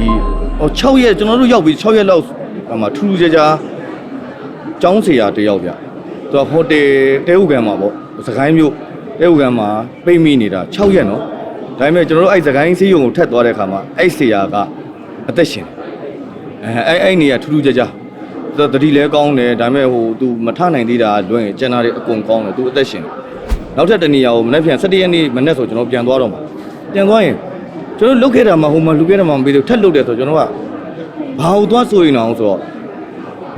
ဒီဟို6ရက်ကျွန်တော်တို့ရောက်ပြီး6ရက်လောက်ဟိုမှာထူးထူးခြားခြားကျောင်းဆရာတစ်ယောက်ဗျသူကဟိုတယ်တဲဥကန်မှာပေါ့စကိုင်းမြို့တဲဥကန်မှာပိတ်မိနေတာ6ရက်နော်ဒါပေမဲ့ကျွန်တော်တို့အဲ့စကိုင်းစီးရုံကိုထက်သွားတဲ့ခါမှာအဲ့ဆရာကအသက်ရှင်တယ်အဲအဲ့အဲ့နေရထူးထူးခြားခြားသူတတိလဲကောင်းတယ်ဒါပေမဲ့ဟို तू မထနိုင်သေးတာလွင်ကျန်တာတွေအကုန်ကောင်းတယ် तू အသက်ရှင်တယ်နောက်ထပ်တနေရာကိုမနေ့ပြန်17ရက်နေ့မနေ့ဆိုကျွန်တော်ပြန်သွားတော့မှာပြန်သွားရင် ကျွန်တော်လုတ်ခဲ့တာမှဟိုမှာလူခဲ့တာမှမပြီးသေးဘူးထက်လုတ်တယ်ဆိုကျွန်တော်ကဘာလို့သွားဆိုရင်အောင်ဆိုတော့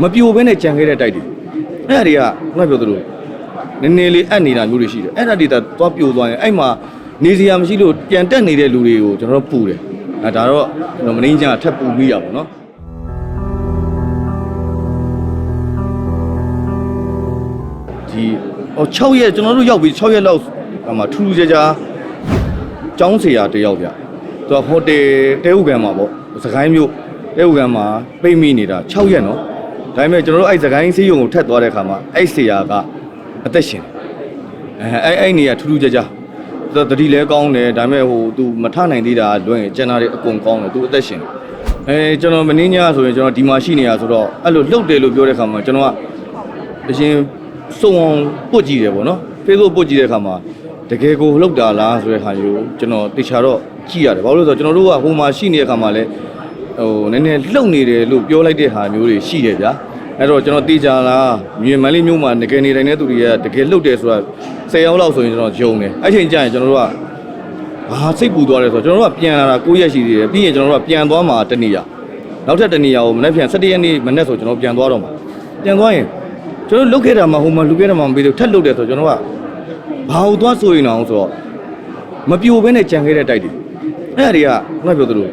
မပြိုဘဲနဲ့ကြံခဲ့တဲ့တိုက်တွေအဲ့ဒါတွေကခုနပြောသလိုနည်းနည်းလေးအပ်နေတာမျိုးတွေရှိတယ်အဲ့ဒါတွေသာသွားပြိုသွားရင်အဲ့မှာနေစရာမရှိလို့ပြန်တက်နေတဲ့လူတွေကိုကျွန်တော်တို့ပူတယ်အဲဒါတော့ကျွန်တော်မင်းကြီးကထပ်ပူမိရပါတော့ဒီဟို6ရက်ကျွန်တော်တို့ရောက်ပြီး6ရက်လောက်ဟိုမှာထူးထူးခြားခြားကျောင်းဆရာတစ်ယောက်ဗျ သူကဟိုတယ်တဲဥကန်မှာပေါ့စကိုင်းမြို့တဲဥကန်မှာပိတ်မိနေတာ6ရက်နော်ဒါပေမဲ့ကျွန်တော်တို့အဲ့စကိုင်းစီးရုံကိုထက်သွားတဲ့ခါမှာအဲ့ဆရာကအသက်ရှင်တယ်အဲအဲ့အဲ့နေရထူးထူးခြားခြားသူတတိလဲကောင်းတယ်ဒါပေမဲ့ဟို तू မထနိုင်သေးတာလွင်ကျန်တာတွေအကုန်ကောင်းတယ် तू အသက်ရှင်တယ်အဲကျွန်တော်မင်းညဆိုရင်ကျွန်တော်ဒီမှာရှိနေရဆိုတော့အဲ့လိုလှုပ်တယ်လို့ပြောတဲ့ခါမှာကျွန်တော်ကအရင်စုံအောင်ပုတ်ကြည့်တယ်ပေါ့နော် Facebook ပုတ်ကြည့်တဲ့အခါမှာ တကယ်ကိုလှုပ်တာလားဆိုတဲ့ဟာမျိုးကျွန်တော်တေချာတော့ကြည့်ရတယ်ဘာလို့လဲဆိုတော့ကျွန်တော်တို့ကဟိုမှာရှိနေတဲ့အခါမှာလည်းဟိုနည်းနည်းလှုပ်နေတယ်လို့ပြောလိုက်တဲ့ဟာမျိုးတွေရှိတယ်ဗျာအဲ့တော့ကျွန်တော်တေချာလားမြေမန်းလေးမျိုးမှာတကယ်နေတိုင်းတဲ့သူတွေကတကယ်လှုပ်တယ်ဆိုတာ10ယောက်လောက်ဆိုရင်ကျွန်တော်ဂျုံတယ်အဲ့ချိန်ကျရင်ကျွန်တော်တို့ကဘာစိတ်ပူသွားတယ်ဆိုတော့ကျွန်တော်တို့ကပြန်လာတာ9ရက်ရှိသေးတယ်ပြီးရင်ကျွန်တော်တို့ကပြန်သွားမှာတနေ့ရနောက်ထပ်တနေ့ရကိုမနေ့ပြန်17ရက်နေ့မနေ့ဆိုကျွန်တော်ပြန်သွားတော့မှာပြန်သွားရင်ကျွန်တော်လုတ်ခဲ့တာမှဟိုမှာလူခဲ့တာမှမပြီးသေးဘူးထက်လုတ်တယ်ဆိုတော့ကျွန်တော်က ဘာလို့သွားဆိုရင်အောင်ဆိုတော့မပြိုဘဲနဲ့ကြံခဲ့တဲ့တိုက်တွေအဲ့ဒါတွေကခုနပြောသလို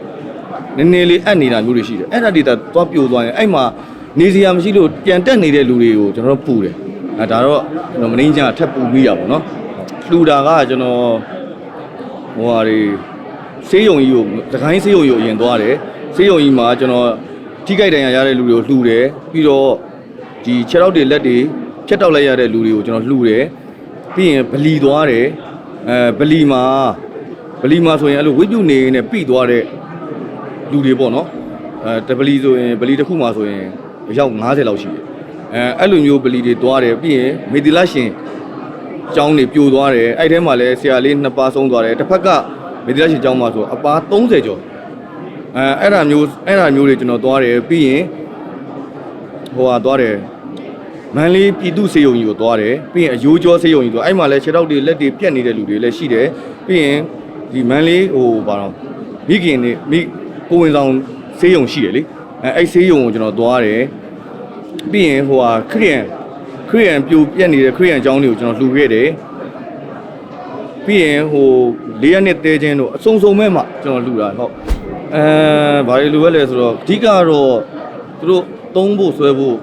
နည်းနည်းလေးအပ်နေတာမျိုးတွေရှိတယ်အဲ့ဒါတွေသာသွားပြိုသွားရင်အဲ့မှာနေစရာမရှိလို့ပြန်တက်နေတဲ့လူတွေကိုကျွန်တော်တို့ပူတယ်အဲဒါတော့ကျွန်တော်မင်းကြီးကထပ်ပူမိရပါတော့လှူတာကကျွန်တော်ဟိုဟာတွေဆေးရုံကြီးကိုသခိုင်းဆေးရုံကြီးကိုအရင်သွားတယ်ဆေးရုံကြီးမှာကျွန်တော်ထိခိုက်ဒဏ်ရာရတဲ့လူတွေကိုလှူတယ်ပြီးတော့ဒီခြေထောက်တွေလက်တွေဖြတ်တောက်လိုက်ရတဲ့လူတွေကိုကျွန်တော်လှူတယ် ပြီးရင်ဗလီသွားတယ်အဲဗလီမှာဗလီမှာဆိုရင်အဲ့လိုဝိပုနေနဲ့ပြီးသွားတဲ့လူတွေပေါ့နော်အဲတဗလီဆိုရင်ဗလီတစ်ခုမှာဆိုရင်အယောက်90လောက်ရှိတယ်အဲအဲ့လိုမျိုးဗလီတွေသွားတယ်ပြီးရင်မေဒီလရှင်ကျောင်းတွေပြိုသွားတယ်အဲ့ထဲမှာလည်းဆရာလေးနှစ်ပါးဆုံးသွားတယ်တစ်ဖက်ကမေဒီလရှင်ကျောင်းမှာဆိုအပါ30ကျော်အဲအဲ့ဒါမျိုးအဲ့ဒါမျိုးတွေကျွန်တော်သွားတယ်ပြီးရင်ဟိုဟာသွားတယ် မန်လေးပြည်သူစေယုံကြီးကိုသွားတယ်ပြီးရင်အယိုးကျော်စေယုံကြီးသွားအဲ့မှာလဲခြေထောက်တွေလက်တွေပြက်နေတဲ့လူတွေလည်းရှိတယ်ပြီးရင်ဒီမန်လေးဟိုဘာတော့မိခင်နေမိကိုဝင်ဆောင်စေယုံရှိတယ်လေအဲအဲ့စေယုံကိုကျွန်တော်သွားတယ်ပြီးရင်ဟိုဟာခရီးယန်ခရီးယန်ပြိုပြက်နေတဲ့ခရီးယန်အကြောင်းတွေကိုကျွန်တော်လှူခဲ့တယ်ပြီးရင်ဟိုလေးရက်နှစ်တဲချင်းတို့အစုံစုံမဲ့မှကျွန်တော်လှူတာဟုတ်အဲဘာတွေလှူရလဲဆိုတော့အဓိကတော့သူတို့သုံးဖို့ဆွဲဖို့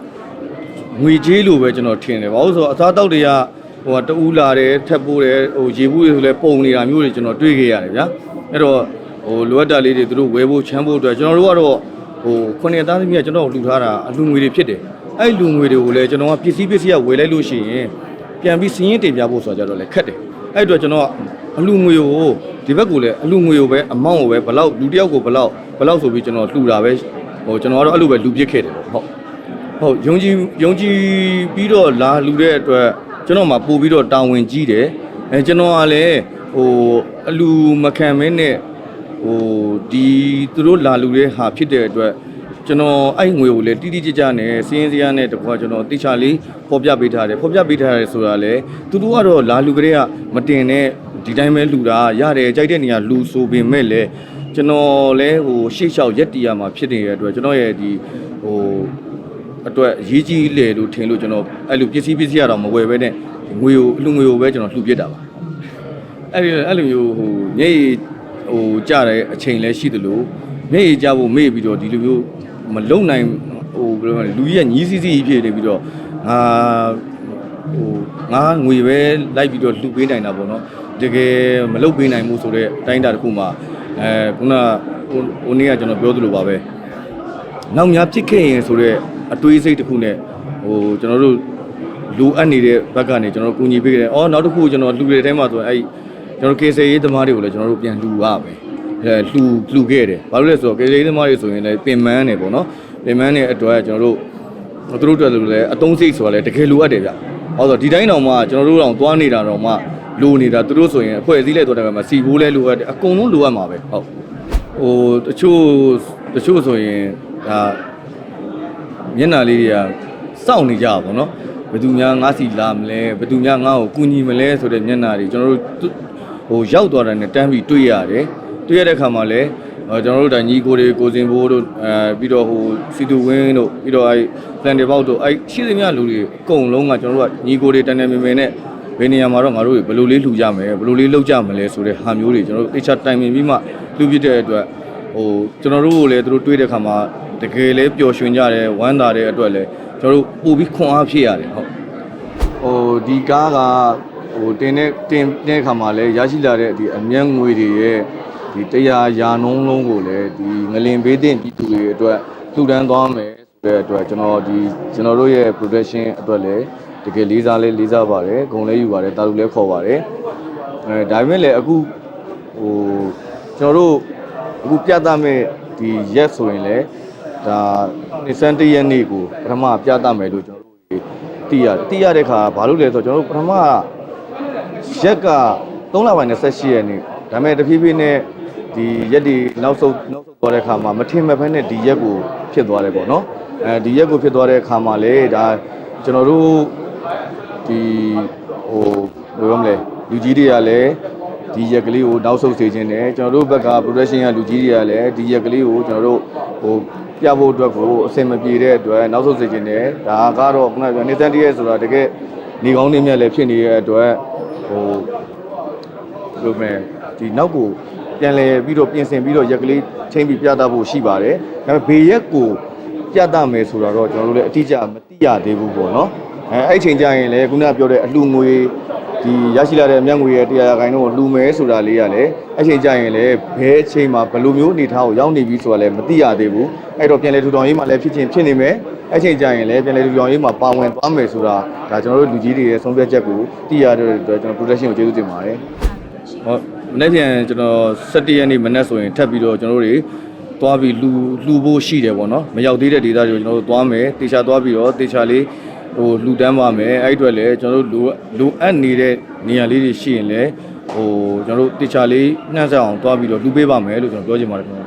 ငွေကြေးလိုပဲကျွန်တော်ထင်တယ်ဘာလို့လဲဆိုတော့အစားတောက်တွေကဟိုကတူးလာတယ်ထက်ပိုးတယ်ဟိုရေဘူးတွေဆိုလဲပုံနေတာမျိုးတွေကျွန်တော်တွေ့ခဲ့ရတယ်ဗျာအဲ့တော့ဟိုလိုအပ်တာလေးတွေသူတို့ဝယ်ဖို့ချမ်းဖို့အတွက်ကျွန်တော်တို့ကတော့ဟိုခုနှစ်သားသမီးကကျွန်တော်တို့လှူထားတာအလူငွေတွေဖြစ်တယ်အဲ့လူငွေတွေကိုလည်းကျွန်တော်ကပစ္စည်းပစ္စည်းကဝယ်လိုက်လို့ရှိရင်ပြန်ပြီးစည်ရင်းတင်ပြဖို့ဆိုတော့ကြတော့လည်းခက်တယ်အဲ့အတွက်ကျွန်တော်ကအလူငွေကိုဒီဘက်ကလည်းအလူငွေကိုပဲအမောင့်ကိုပဲဘလောက်လူတစ်ယောက်ကိုဘလောက်ဘလောက်ဆိုပြီးကျွန်တော်လှူတာပဲဟိုကျွန်တော်ကတော့အဲ့လိုပဲလူပစ်ခဲ့တယ်ပေါ့ဟုတ် ဟုတ်ယုံကြည်ယုံကြည်ပြီးတော့လာလူတဲ့အတွက်ကျွန်တော်မှပို့ပြီးတော့တာဝန်ကြီးတယ်အဲကျွန်တော်ကလည်းဟိုအလူမခံမင်းနဲ့ဟိုဒီသူတို့လာလူတဲ့ဟာဖြစ်တဲ့အတွက်ကျွန်တော်အဲ့ငွေကိုလည်းတိတိကျကျနဲ့စီးရင်စရာနဲ့တကွာကျွန်တော်တိချာလေးဖော်ပြပေးထားတယ်ဖော်ပြပေးထားတယ်ဆိုတာလေသူတို့ကတော့လာလူကလေးကမတင်နဲ့ဒီတိုင်းပဲလူတာရတယ်ကြိုက်တဲ့နေရာလူဆိုပေမဲ့လည်းကျွန်တော်လည်းဟိုရှေ့လျှောက်ရက်တီရမှာဖြစ်နေတဲ့အတွက်ကျွန်တော်ရဲ့ဒီဟို အတွက်အရေးကြီးလေလို့ထင်လို့ကျွန်တော်အဲ့လိုပစ္စည်းပစ္စည်းရတော့မဝယ်ပဲနဲ့ငွေကိုအလှငွေကိုပဲကျွန်တော်လှူပြစ်တာပါအဲ့ဒီအဲ့လိုမျိုးဟိုမျက်ရည်ဟိုကြတဲ့အချိန်လည်းရှိသလိုမျက်ရည်ကြဖို့မေ့ပြီးတော့ဒီလိုမျိုးမလုံနိုင်ဟိုဘယ်လိုလဲလူကြီးကညီးစီးစီးဖြစ်နေပြီးတော့ငါဟိုငါငွေပဲလိုက်ပြီးတော့လှူပေးနိုင်တာပေါ့နော်တကယ်မလုပ်ပေးနိုင်ဘူးဆိုတော့အတိုင်းအတာတစ်ခုမှာအဲခုနဟိုဟိုနေ့ကကျွန်တော်ပြောသလိုပါပဲနောက်များဖြစ်ခဲ့ရင်ဆိုတော့ အတွေးစိတ်တစ်ခုနဲ့ဟိုကျွန်တော်တို့လူအပ်နေတဲ့ဘက်ကနေကျွန်တော်တို့ကူညီပေးခဲ့တယ်။အော်နောက်တစ်ခုကျွန်တော်လူတွေထဲမှာဆိုရင်အဲ့ကျွန်တော်ကေဆေးရေးသမားတွေကိုလည်းကျွန်တော်တို့ပြန်လူရမယ်အဲလှူလှူခဲ့တယ်ဘာလို့လဲဆိုတော့ကလေးသမားတွေဆိုရင်လည်းပင်မန်းနေပေါ့နော်ပင်မန်းနေအတွက်ကျွန်တော်တို့သူတို့အတွက်လည်းအတုံးစိတ်ဆိုတာလည်းတကယ်လိုအပ်တယ်ဗျဟောဆိုဒီတိုင်းတောင်မှကျွန်တော်တို့တောင်သွားနေတာတောင်မှလိုနေတာသူတို့ဆိုရင်အဖွဲ့အစည်းလိုက်သွားတယ်မှာစီဘိုးလဲလိုအပ်တယ်အကုန်လုံးလိုအပ်မှာပဲဟုတ်ဟိုတချို့တချို့ဆိုရင်ဒါ မျက်နှာလေးတွေကစောင့်နေကြပါဘောနော်ဘယ်သူများငါစီလာမလဲဘယ်သူများငါ့ကိုကူညီမလဲဆိုတဲ့မျက်နှာတွေကျွန်တော်တို့သူဟိုရောက်သွားတယ်နဲ့တန်းပြီးတွေ့ရတယ်တွေ့ရတဲ့ခါမှာလည်းအဲကျွန်တော်တို့ဒါညီကိုတွေကိုစင်ဘိုးတို့အဲပြီးတော့ဟိုစီတူဝင်းတို့ပြီးတော့အဲပလန်တေပေါက်တို့အဲရှိသမျှလူတွေအကုန်လုံးကကျွန်တော်တို့ကညီကိုတွေတန်တန်မြင်မြင်နဲ့ဘယ်နေရာမှာတော့ငါတို့ဘယ်လိုလေးလှူကြမယ်ဘယ်လိုလေးလှုပ်ကြမလဲဆိုတဲ့ဟာမျိုးတွေကျွန်တော်တို့တေချာတိုင်ပင်ပြီးမှလှူပြတဲ့အတွက်ဟိုကျွန်တော်တို့ကိုလည်းသူတို့တွေ့တဲ့ခါမှာ တကယ်လဲပျော်ရွှင်ကြတယ်ဝမ်းသာတဲ့အတွက်လည်းကျွန်တော်တို့ပို့ပြီးခွန်အားဖြစ်ရတယ်ဟုတ်ဟိုဒီကားကဟိုတင်တဲ့တင်တဲ့ခါမှာလည်းရရှိလာတဲ့ဒီအမျက်ငွေတွေရဲ့ဒီတရားရာနှုံးလုံးကိုလည်းဒီငလင်ဘေးတင်ပြည်သူတွေအတွက်လှူဒန်းသွားမယ်ဆိုတဲ့အတွက်ကျွန်တော်ဒီကျွန်တော်တို့ရဲ့ production အတွက်လည်းတကယ်လေးစားလေးလေးစားပါတယ်ဂုဏ်လေးယူပါတယ်တာလူလည်းခေါ်ပါတယ်အဲဒါပေမဲ့လည်းအခုဟိုကျွန်တော်တို့အခုပြသမဲ့ဒီရက်ဆိုရင်လည်း ဒါနှစ်စန်းတည့်ရက်နေ့ကိုပထမပြသမယ်လို့ကျွန်တော်တို့တီးရတီးရတဲ့ခါဘာလို့လဲဆိုတော့ကျွန်တော်တို့ပထမရက်က3လပိုင်း28ရက်နေ့ဒါပေမဲ့တဖြည်းဖြည်းနဲ့ဒီရက်ဒီနောက်ဆုံးနောက်ဆုံးသွားတဲ့ခါမှာမထင်မဲ့ဖက်နဲ့ဒီရက်ကိုဖြစ်သွားတယ်ပေါ့နော်အဲဒီရက်ကိုဖြစ်သွားတဲ့ခါမှာလေဒါကျွန်တော်တို့ဒီဟိုဘယ်လိုမလဲလူကြီးတွေကလည်းဒီရက်ကလေးကိုနောက်ဆုတ်စေခြင်းနဲ့ကျွန်တော်တို့ဘက်က production ကလူကြီးတွေကလည်းဒီရက်ကလေးကိုကျွန်တော်တို့ဟို ပြဖို့အတွက်ကိုအဆင်မပြေတဲ့အတွက်နောက်ဆုတ်စေခြင်းနဲ့ဒါကတော့ခုနကပြောနေတန်တည်းရဲ့ဆိုတာတကယ်နေကောင်းနေမြတ်လည်းဖြစ်နေတဲ့အတွက်ဟိုဘယ်လိုမဲဒီနောက်ကိုပြန်လဲပြီးတော့ပြင်ဆင်ပြီးတော့ရက်ကလေးချင်းပြီးပြသဖို့ရှိပါတယ်ဒါပေမဲ့ဘေရက်ကိုပြသမယ်ဆိုတော့ကျွန်တော်တို့လည်းအတိအကျမသိရသေးဘူးပေါ့နော်အဲအဲ့အချိန်ကျရင်လည်းခုနကပြောတဲ့အလှငွေ ဒီရရှိလာတဲ့အမြတ်ငွေရဲ့တရားခိုင်တော့လှူမယ်ဆိုတာလေးကလည်းအဲ့အချိန်ကျရင်လည်းဘယ်အချိန်မှာဘယ်လိုမျိုးအနေထားကိုရောက်နေပြီဆိုတာလည်းမသိရသေးဘူးအဲ့တော့ပြန်လဲထူထောင်ရေးမှာလည်းဖြစ်ချင်းဖြစ်နေမယ်အဲ့ချိန်ကျရင်လည်းပြန်လဲထူထောင်ရေးမှာပါဝင်သွားမယ်ဆိုတာဒါကျွန်တော်တို့လူကြီးတွေရဲ့ဆုံးဖြတ်ချက်ကိုသိရတဲ့အတွက်ကျွန်တော် protection ကိုကျေးဇူးတင်ပါတယ်ဟုတ်မနေ့ပြန်ကျွန်တော်17ရက်နေ့မနေ့ဆိုရင်ထပ်ပြီးတော့ကျွန်တော်တို့တွေသွားပြီးလူလူဖို့ရှိတယ်ပေါ့နော်မရောက်သေးတဲ့ဒေသတွေကိုကျွန်တော်တို့သွားမယ်တေချာသွားပြီးတော့တေချာလေး ဟိုလူတန်းပါမယ်အဲ့ဒီအတွက်လည်းကျွန်တော်တို့လူလူအပ်နေတဲ့နေရာလေးတွေရှိရင်လည်းဟိုကျွန်တော်တို့တေချာလေးနှမ်းဆက်အောင်သွားပြီးတော့လူပေးပါမယ်လို့ကျွန်တော်ပြောချင်ပါတယ်ခင်ဗျာ